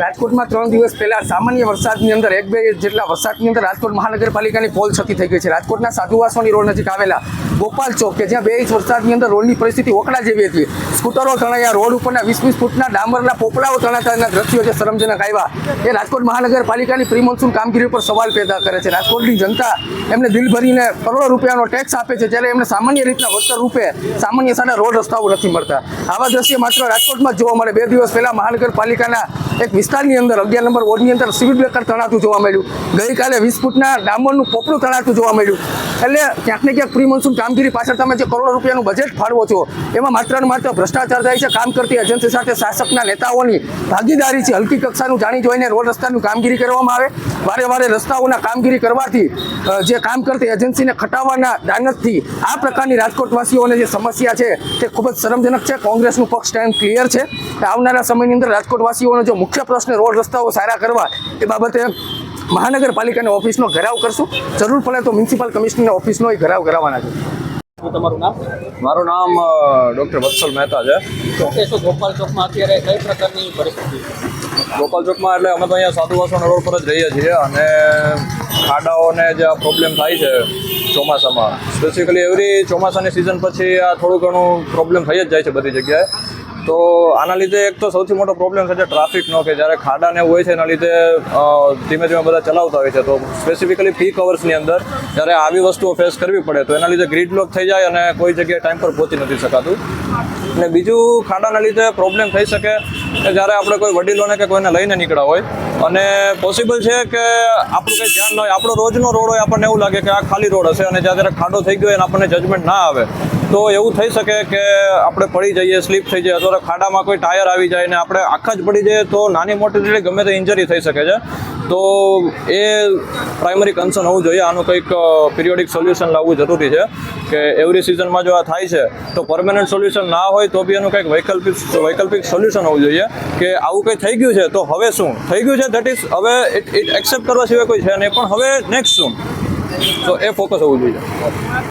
રાજકોટમાં ત્રણ દિવસ પહેલા સામાન્ય વરસાદની અંદર એક બે જેટલા વરસાદની અંદર રાજકોટ મહાનગરપાલિકાની પોલ છતી થઈ ગઈ છે. રાજકોટના સાધુવાસોની રોડ નજીક આવેલા ગોપાલ ચોક કે જ્યાં બે ઇંચ વરસાદની અંદર રોડની પરિસ્થિતિ ઓકળા જેવી હતી. સ્કૂટરો તણાયા, રોડ ઉપરના વીસ વીસ ફૂટના ડામરના પોપડાઓ તણાતાના દ્રશ્યો જે શરમજનક આવ્યા. એ રાજકોટ મહાનગરપાલિકાની પ્રી કામગીરી પર સવાલ પેદા કરે છે. રાજકોટની જનતા એમને દિલ ભરીને કરોડો રૂપિયાનો ટેક્સ આપે છે. જ્યારે એમને સામાન્ય રીતના વળતર રૂપે સામાન્ય સારા રોડ રસ્તાઓ નથી મળતા. આવા દ્રશ્ય માત્ર રાજકોટમાં જોવા મળે. બે દિવસ પહેલા મહાનગરપાલિકાના એક વિસ્તારની અંદર, અગિયાર નંબર વોર્ડની અંદર સિવિલ બ્રેકર તણાતું જોવા મળ્યું. ગઈકાલે વીસ ફૂટના ડામરનું પોપડું તણાતું જોવા મળ્યું. એટલે ક્યાંક ને ક્યાંક પ્રી કામગીરી પાછળ તમે જે કરોડો રૂપિયાનું બજેટ ફાળવો છો, એમાં માત્ર ને માત્ર ભ્રષ્ટાચાર થાય છે, કામ કરતી એજન્સી સાથે શાસકના નેતાઓની ભાગીદારી છે. હલકી કક્ષાનું જાણી જોઈને રોડ રસ્તાનું કામગીરી કરવામાં આવે. વારે વારે રસ્તાઓના કામગીરી કરવાથી જે કામ કરતી એજન્સીને ખટાવવાના દાનતથી આ પ્રકારની રાજકોટવાસીઓને જે સમસ્યા છે, તે ખૂબ જ શરમજનક છે. કોંગ્રેસનું પક્ષ સ્ટેન્ડ ક્લિયર છે. આવનારા સમયની અંદર રાજકોટવાસીઓનો જો મુખ્ય પ્રશ્ન રોડ રસ્તાઓ સારા કરવા એ બાબતે મહાનગરપાલિકાની ઓફિસનો ઘેરાવ કરશું. જરૂર પડે તો મ્યુનિસિપલ કમિશનરની ઓફિસનો એ ઘેરાવ કરાવવાના છે. તમારું નામ? મારું નામ ડૉક્ટર વત્સલ મહેતા છે. ઓકે ગોપાલ ચોકમાં અત્યારે કઈ પ્રકારની પરિસ્થિતિ? ગોપાલ ચોકમાં એટલે અમે તો અહીંયા સાધુવાસણ રોડ પર જ રહીએ છીએ અને ખાડાઓને જે આ પ્રોબ્લેમ થાય છે ચોમાસામાં સ્પેસિફિકલી એવરી ચોમાસાની સિઝન પછી આ થોડું ઘણું પ્રોબ્લેમ થઈ જ જાય છે બધી જગ્યાએ. તો આના લીધે એક તો સૌથી મોટો પ્રોબ્લેમ છે જે ટ્રાફિકનો કે જ્યારે ખાડા ને હોય છે, એના લીધે ધીમે ધીમે બધા ચલાવતા હોય છે. તો સ્પેસિફિકલી પીક અવર્સની અંદર, જ્યારે આવી વસ્તુઓ ફેસ કરવી પડે, તો એના લીધે ગ્રીડ બ્લોક થઈ જાય અને કોઈ જગ્યાએ ટાઈમ પર પહોંચી નથી શકાતું. અને બીજું ખાડાના લીધે પ્રોબ્લેમ થઈ શકે કે જ્યારે આપણે કોઈ વડીલોને કે કોઈને લઈને નીકળ્યા હોય. અને પોસિબલ છે કે આપણું કંઈ ધ્યાન ન હોય, આપણો રોજનો રોડ હોય, આપણને એવું લાગે કે આ ખાલી રોડ હશે અને જ્યારે ખાડો થઈ ગયો અને આપણને જજમેન્ટ ના આવે, તો એવું થઈ શકે કે આપણે પડી જઈએ સ્લીપ થઈ જાય અથવા ખાડામાં કોઈ ટાયર આવી જાય ને આપણે આખા જ પડી જઈએ તો નાની મોટી ગમે તે ઇન્જરી થઈ શકે છે. તો એ પ્રાઇમરી કન્સર્ન હોવું જોઈએ. આનું કંઈક પિરિયોડિક સોલ્યુશન લાવવું જરૂરી છે કે એવરી સિઝનમાં જો આ થાય છે, તો પરમેનન્ટ સોલ્યુશન ના હોય તો બી એનું કંઈક વૈકલ્પિક વૈકલ્પિક સોલ્યુશન હોવું જોઈએ કે આવું કંઈ થઈ ગયું છે તો હવે શું? થઈ ગયું છે દેટ ઇઝ હવે ઇટ એક્સેપ્ટ કરવા સિવાય કોઈ છે નહીં, પણ હવે નેક્સ્ટ શું? તો એ ફોકસ હોવું જોઈએ.